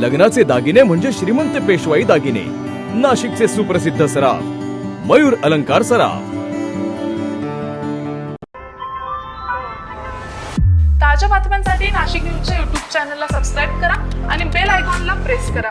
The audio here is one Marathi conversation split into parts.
लग्नाचे दागिने म्हणजे श्रीमंत पेशवाई दागिने. नाशिकचे सुप्रसिद्ध सराफ. मयूर अलंकार सराफ. ताज्या बातम्यांसाठी नाशिक न्यूजच्या युट्यूब चॅनलला सबस्क्राईब करा आणि बेल आयकॉनला प्रेस करा.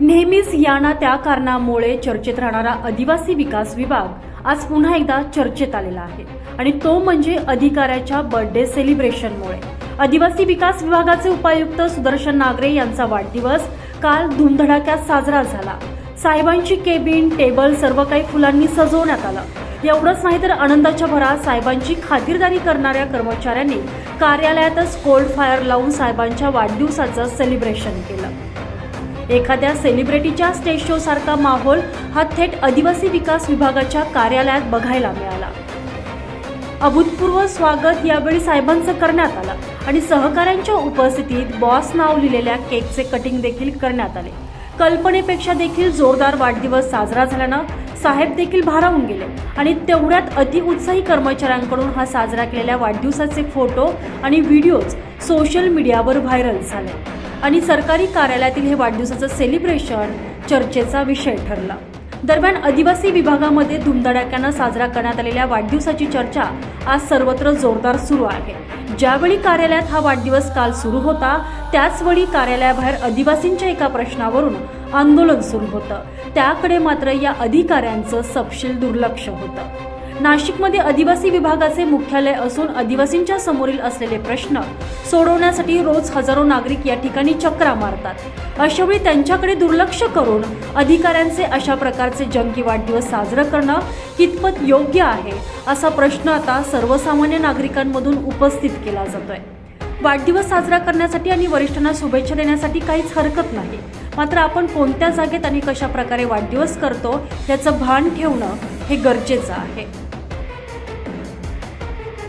नेहमीच या ना त्या कारणामुळे चर्चेत राहणारा आदिवासी विकास विभाग आज पुन्हा एकदा चर्चेत आलेला आहे. आणि तो म्हणजे अधिकाऱ्याच्या बर्थडे सेलिब्रेशनमुळे आदिवासी विकास विभागाचे उपायुक्त सुदर्शन नागरे यांचा वाढदिवस काल धुमधडाक्यात साजरा झाला. साहेबांची केबिन टेबल सर्व काही फुलांनी सजवण्यात आलं. एवढंच नाही तर आनंदाच्या भरात साहेबांची खातिरदारी करणाऱ्या कर्मचाऱ्यांनी कार्यालयातच कोल्ड फायर लावून साहेबांच्या वाढदिवसाचं सेलिब्रेशन केलं. एखाद्या सेलिब्रिटीच्या स्टेज शो सारखा माहोल हा थेट आदिवासी विकास विभागाच्या कार्यालयात बघायला मिळाला. अभूतपूर्व स्वागत यावेळी साहेबांचं करण्यात आलं आणि सहकाऱ्यांच्या उपस्थितीत बॉस नाव लिहिलेल्या केकचे कटिंग देखील करण्यात आले. कल्पनेपेक्षा देखील जोरदार वाढदिवस साजरा झाल्यानं साहेब देखील भारावून गेले आणि तेवढ्यात अतिउत्साही कर्मचाऱ्यांकडून हा साजरा केलेल्या वाढदिवसाचे फोटो आणि व्हिडिओज सोशल मीडियावर व्हायरल झाले. आणि सरकारी कार्यालयातील हे वाढदिवसाचं सेलिब्रेशन चर्चेचा विषय ठरला. दरम्यान आदिवासी विभागामध्ये धुमधडाक्यानं साजरा करण्यात आलेल्या वाढदिवसाची चर्चा आज सर्वत्र जोरदार सुरू आहे. ज्यावेळी कार्यालयात हा वाढदिवस काल सुरू होता त्याचवेळी कार्यालयाबाहेर आदिवासींच्या एका प्रश्नावरून आंदोलन सुरू होतं. त्याकडे मात्र या अधिकाऱ्यांचं सपशील दुर्लक्ष होतं. नाशिकमध्ये आदिवासी विभागाचे मुख्यालय असून आदिवासींच्या समोरील असलेले प्रश्न सोडवण्यासाठी रोज हजारो नागरिक या ठिकाणी चक्रा मारतात. अशावेळी त्यांच्याकडे दुर्लक्ष करून अधिकाऱ्यांचे अशा प्रकारचे जंकी वाढदिवस साजरं करणं कितपत योग्य आहे असा प्रश्न आता सर्वसामान्य नागरिकांमधून उपस्थित केला जातोय. वाढदिवस साजरा करण्यासाठी आणि वरिष्ठांना शुभेच्छा देण्यासाठी काहीच हरकत नाही. मात्र आपण कोणत्या जागेत आणि कशा प्रकारे वाढदिवस करतो याचं भान ठेवणं हे गरजेचं आहे.